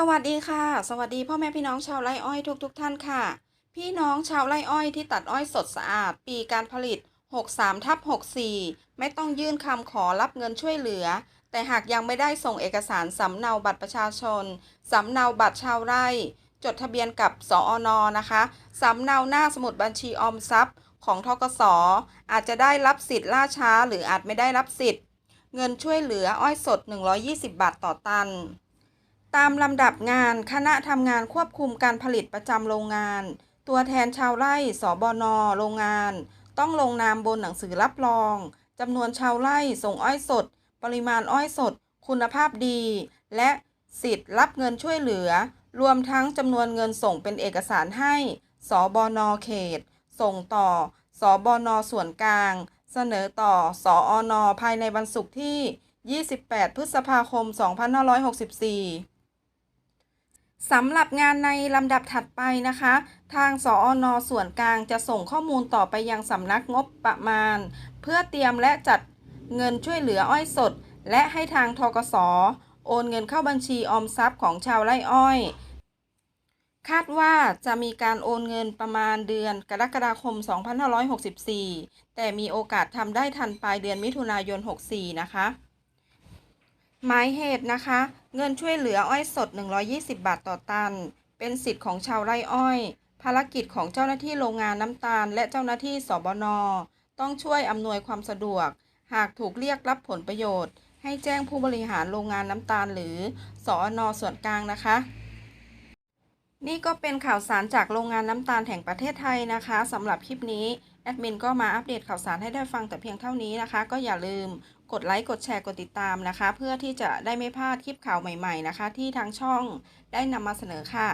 สวัสดีค่ะ สวัสดีพ่อแม่พี่น้องชาวไร่อ้อยทุกๆทท่านค่ะ พี่น้องชาวไร่อ้อยที่ตัดอ้อยสดสะอาด ปีการผลิต 63ทับ64 ไม่ต้องยื่นคำขอรับเงินช่วยเหลือ แต่หากยังไม่ได้ส่งเอกสารสำเนาบัตรประชาชนสำเนาบัตรชาวไร่ จดทะเบียนกับสออนนะคะสำเนาหน้าสมุดบัญชีออมทรัพย์ ของทกสอาจจะได้รับสิทธิ์ล่าช้า หรืออาจไม่ได้รับสิทธิ์ เงินช่วยเหลืออ้อยสด 120 บาทต่อตัน ตามลำดับงานคณะทำงานควบคุมการผลิตประจำโรงงาน ตัวแทนชาวไร่สบนโรงงาน ต้องลงนามบนหนังสือรับรองจำนวนชาวไร่ส่งอ้อยสด ปริมาณอ้อยสด คุณภาพดี และสิทธิ์รับเงินช่วยเหลือ รวมทั้งจำนวนเงินส่งเป็นเอกสารให้ สบนเขต ส่งต่อ สบนส่วนกลาง เสนอต่อ สออนภายในวันศุกร์ที่ 28 พฤษภาคม 2564 สำหรับงานในลำดับถัดไปนะคะ ทางสออส่วนกลางจะส่งข้อมูลต่อไปยังสำนักงบประมาณ เพื่อเตรียมและจัดเงินช่วยเหลืออ้อยสด และให้ทางทกสโอนเงินเข้าบัญชีออมทรัพย์ของชาวไร่อ้อย คาดว่าจะมีการโอนเงินประมาณเดือนกรกฎาคม 2564 แต่มีโอกาสทำได้ทันปลายเดือนมิถุนายน 64 นะคะ หมายเหตุนะคะ เงินช่วยเหลืออ้อยสด 120 บาทต่อตัน เป็นสิทธิ์ของชาวไร่อ้อย ภารกิจของเจ้าหน้าที่โรงงานน้ำตาล และเจ้าหน้าที่สบน ต้องช่วยอำนวยความสะดวก หากถูกเรียกรับผลประโยชน์ ให้แจ้งผู้บริหารโรงงานน้ำตาล หรือสอนส่วนกลางนะคะ นี่ก็เป็นข่าวสารจากโรงงานน้ำตาลแห่งประเทศไทยนะคะสำหรับคลิปนี้ แอดมินก็มาอัปเดตข่าวสารให้ได้ฟังแต่เพียงเท่านี้นะคะ ก็อย่าลืมกดไลค์กดแชร์กดติดตามนะคะ เพื่อที่จะได้ไม่พลาดคลิปข่าวใหม่ ๆนะคะ ที่ทางช่องได้นำมาเสนอค่ะ